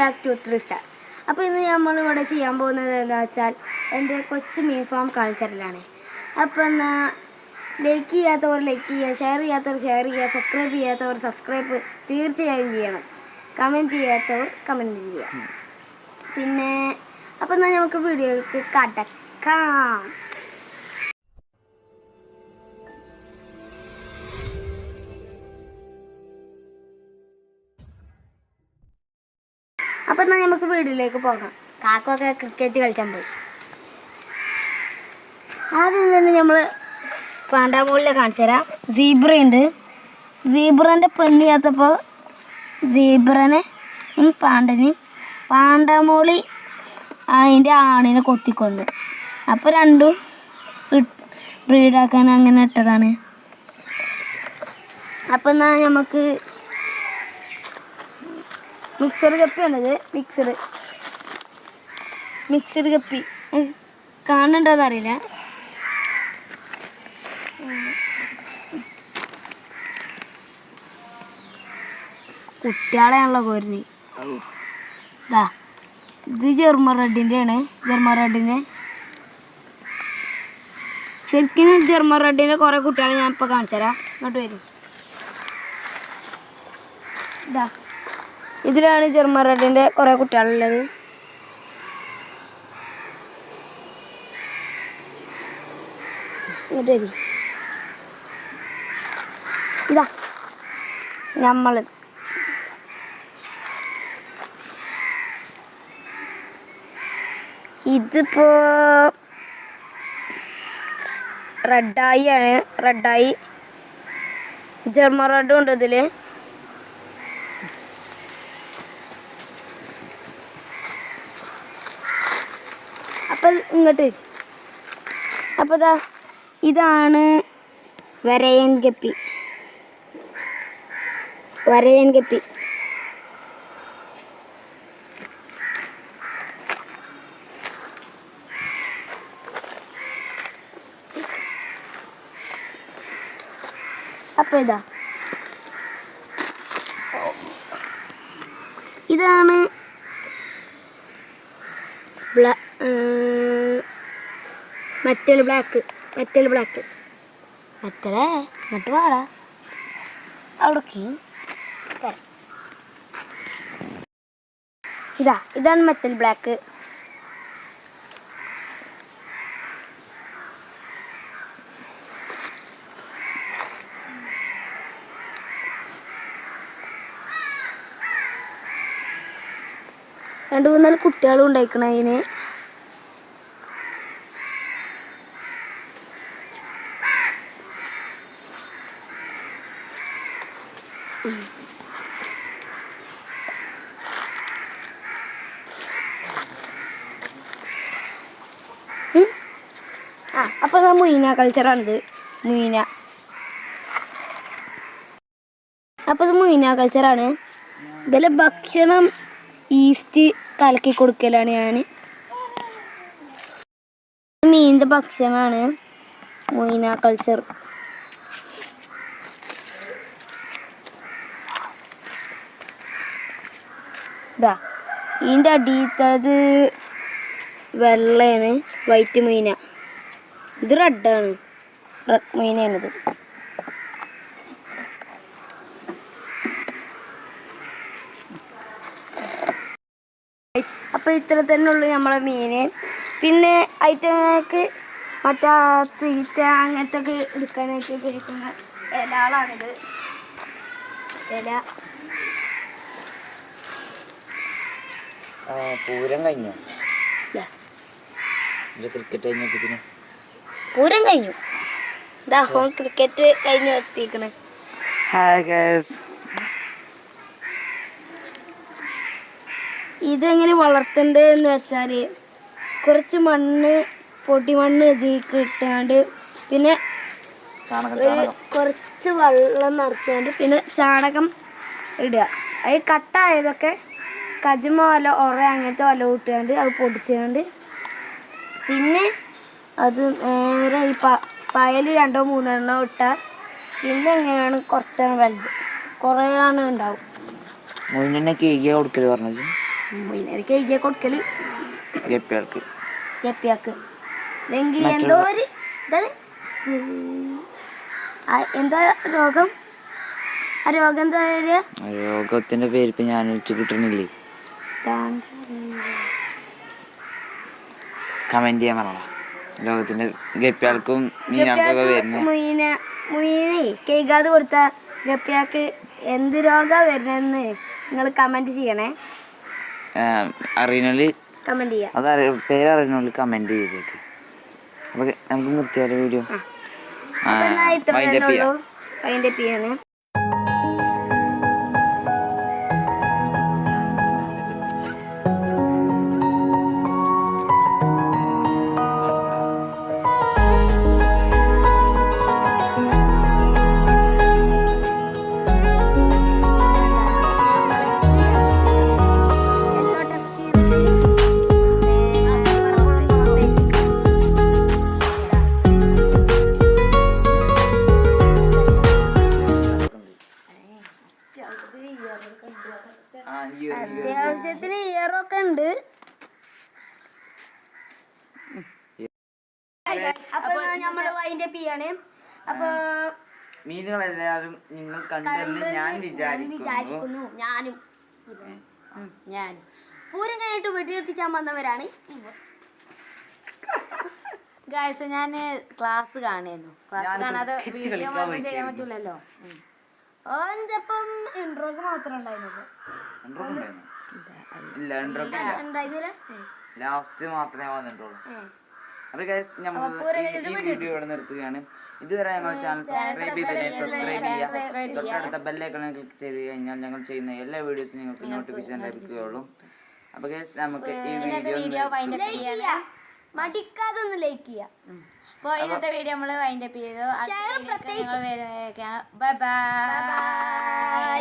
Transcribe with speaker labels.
Speaker 1: Back to three star അപ്പോൾ ഇന്ന് നമ്മളിവിടെ ചെയ്യാൻ പോകുന്നത് എന്താ വെച്ചാൽ എന്റെ കൊച്ചു മീൻ ഫാം കാണിച്ചറിലാണ് അപ്പോൾ എന്നാൽ ലൈക്ക് ചെയ്യാത്തവർ ലൈക്ക് ചെയ്യുക ഷെയർ ചെയ്യാത്തവർ ഷെയർ ചെയ്യുക സബ്സ്ക്രൈബ് ചെയ്യാത്തവർ സബ്സ്ക്രൈബ് തീർച്ചയായും ചെയ്യണം. കമന്റ് ചെയ്യാത്തവർ കമന്റ് ചെയ്യുക. പിന്നെ അപ്പോൾ എന്നാൽ നമുക്ക് വീഡിയോക്ക് കടക്കാം. അപ്പം എന്നാൽ നമുക്ക് വീടിലേക്ക് പോകാം. കാക്കൊക്കെ ക്രിക്കറ്റ് കളിച്ചാൻ പോയി. ആദ്യം തന്നെ നമ്മൾ പാണ്ടാമൂളിലെ കാണിച്ചു തരാം. സീബ്ര ഉണ്ട്. സീബ്രന്റെ പെണ്ണ് ചേർത്തപ്പോൾ സീബ്രനെ പാണ്ടനെയും പാണ്ടാമൂളി അതിന്റെ ആണിനെ കൊത്തിക്കൊന്നു. അപ്പോൾ രണ്ടും ബ്രീഡാക്കാൻ അങ്ങനെ ഇട്ടതാണ്. അപ്പം എന്നാൽ നമുക്ക് മിക്സർ കപ്പിയാണിത്. മിക്സർ മിക്സർ കപ്പി. കാണണ്ടോന്ന് അറിയില്ല. കുട്ടികളെയാണല്ലോ കോരുന്നത് ഇതാ ഇത് ജെർമൻ റെഡിന്റെ ആണ് ജെർമൻ റെഡിന്റെ ശരിക്കും ജെർമൻ റെഡിന്റെ കുറേ കുട്ടികളെ ഞാൻ ഇപ്പോൾ കാണിച്ചു തരാം ഇങ്ങോട്ട് വരും. ഇതാ ഇതിലാണ് ജർമ്മൻ റെഡിന്റെ കുറേ കുട്ടികളുള്ളത്. ഇതാ നമ്മൾ ഇതിപ്പോ റെഡായി ആണ്. റെഡായി. ജർമ്മ റെഡും ഉണ്ട് ഇതിൽ. അപ്പം ഇങ്ങോട്ട്. അപ്പോൾ ഇതാ ഇതാണ് വരയൻ കപ്പി. വരയൻ കപ്പി. അപ്പോൾ ഇതാ. ഇതാണ് black metal black metal black മെറ്റലേ മറ്റു വാടാ. അവിടേക്ക്. ഇതാ ഇതാണ് മെറ്റൽ ബ്ലാക്ക് രണ്ട് മൂന്നാൽ കുട്ടികളും ഉണ്ടായിക്കണ അതിന്. ആ അപ്പൊ ഞാൻ മുയിന കൾച്ചറാണിത് മുയിന. അപ്പൊ ഇത് മുയിന കൾച്ചറാണ് ഇതിലെ ഭക്ഷണം ഈസ്റ്റ് കലക്കി കൊടുക്കലാണ് ഞാൻ മീനിന്റെ ഭക്ഷണമാണ് മുയിന കൾച്ചർ ഇതാ ഇതിന്റെ അടിയത്തത് വെള്ളയാണ് വൈറ്റ് മീന. ഇത് റെഡാണ് റെഡ് മീനാണിത് അപ്പോൾ ഇത്ര തന്നെ ഉള്ളു നമ്മളെ മീന്. പിന്നെ ഐറ്റങ്ങൾക്ക് മറ്റാ തീറ്റ അങ്ങനത്തെ ഒക്കെ എടുക്കാനായിട്ട് ഉപയോഗിക്കുന്ന ഇലകളാണിത് ഇല.
Speaker 2: പൂരം കഴിഞ്ഞു? ക്രിക്കറ്റ് കഴിഞ്ഞപ്പത്തിന്
Speaker 1: പൂരം കഴിഞ്ഞു. ഇതാ ഹോം ക്രിക്കറ്റ് കഴിഞ്ഞു എത്തിക്കണ്.
Speaker 2: ഹായ് ഗൈസ്
Speaker 1: ഇതെങ്ങനെ വളർത്തണ്ടേ എന്ന് വെച്ചാൽ കുറച്ച് മണ്ണ് പൊടി മണ്ണ് ഇതിലേക്ക് ഇട്ടാണ്ട് പിന്നെ ഒരു കുറച്ച് വെള്ളം നിറച്ചുകൊണ്ട് പിന്നെ ചാണകം ഇടുക. അത് കട്ടായതൊക്കെ കജുമ വല ഒറ അങ്ങനത്തെ വല കൂട്ടുകൊണ്ട് അത് പൊടിച്ചുകൊണ്ട് പിന്നെ അത് നേരെ ഈ പയൽ രണ്ടോ മൂന്നെണ്ണോ ഇട്ടാൽ പിന്നെ എങ്ങനെയാണ് കുറച്ചാണ് വലുത്. കുറേ ആണ് ഉണ്ടാവും.
Speaker 2: മോയിനെ കേക്കിയ കൊടുക്കൽ പറഞ്ഞത്?
Speaker 1: മൊയിനെ കേക്കിയ കൊടുക്കൽ.
Speaker 2: ഗപ്പികൾക്ക്
Speaker 1: ഗപ്പിയാക്ക് അല്ലെങ്കിൽ എന്തോ ഒരു എന്താ രോഗം? ആ രോഗം എന്താ
Speaker 2: രോഗത്തിന്റെ പേര് ഇപ്പൊ ഞാൻ കിട്ടണില്ലേ കമന്റ് ചെയ്യാൻ പറഞ്ഞോ ലോകത്തിന്റെ ഗപ്പിയാൾക്കും മീനാൾക്കൊക്കെ വരുന്ന.
Speaker 1: മുയിന കേൾക്കാതെ കൊടുത്ത ഗപ്പിയാൾക്ക് എന്ത് രോഗാ വരണെന്ന് നിങ്ങൾ കമന്റ് ചെയ്യണേ.
Speaker 2: അറിയണോൽ
Speaker 1: കമന്റ് ചെയ്യാം.
Speaker 2: അത് പേര് അറിയണോൽ കമന്റ് ചെയ്തേക്ക്. അപ്പൊ നമുക്ക് നിർത്തിയാലോ വീഡിയോ
Speaker 1: അതിന്റെ പിയാണ് അത്യാവശ്യത്തിന് ഇയറൊക്കെ ഉണ്ട്. അപ്പൊ നമ്മൾ അതിന്റെ പിയാണ് അപ്പൊ
Speaker 2: മീനുകളെല്ലാവരും നിങ്ങൾ കണ്ടെന്ന് ഞാൻ വിചാരിക്കുന്നു.
Speaker 1: ഞാനും ഞാൻ പൂരം കഴിഞ്ഞിട്ട് വെടിയെത്തിച്ചാൻ വന്നവരാണ്
Speaker 3: ഗായസ് ഞാൻ ക്ലാസ് കാണുന്നു ക്ലാസ് കാണാതെ വീഡിയോ ചെയ്യാൻ പറ്റൂലല്ലോ
Speaker 1: ഇൻട്രോക്ക് മാത്രമേ
Speaker 2: ഉണ്ടായിരുന്നുള്ളൂ ഉണ്ടായിരുന്നു? ഇല്ല
Speaker 1: ഉണ്ടായിരുന്നില്ല?
Speaker 2: ലാസ്റ്റ് മാത്രമേ വന്നിട്ടുള്ളൂ. ഗൈസ് നമ്മൾ ഈ വീഡിയോ ഇവിടെ നിർത്തുകയാണ്. ഇതുവരെ ഞങ്ങൾ ചാനൽ സബ്സ്ക്രൈബ് സബ്സ്ക്രൈബ് ചെയ്യുക തൊട്ടടുത്ത ബെല്ലൈക്കൺ ക്ലിക്ക് ചെയ്ത് കഴിഞ്ഞാൽ ഞങ്ങൾ ചെയ്യുന്ന എല്ലാ വീഡിയോസും നിങ്ങൾക്ക് നോട്ടിഫിക്കേഷൻ ലഭിക്കുകയുള്ളൂ. അപ്പൊ ഗൈസ് നമുക്ക് ഈ വീഡിയോ
Speaker 1: മടിക്കാതെ ഒന്ന് ലൈക്ക് ചെയ്യാ.
Speaker 3: അപ്പോൾ ഇന്നത്തെ വീഡിയോ നമ്മൾ വൈൻഡപ്പ് ചെയ്തു.
Speaker 1: Share പ്രത്യേകിച്ച്.
Speaker 3: Bye
Speaker 1: bye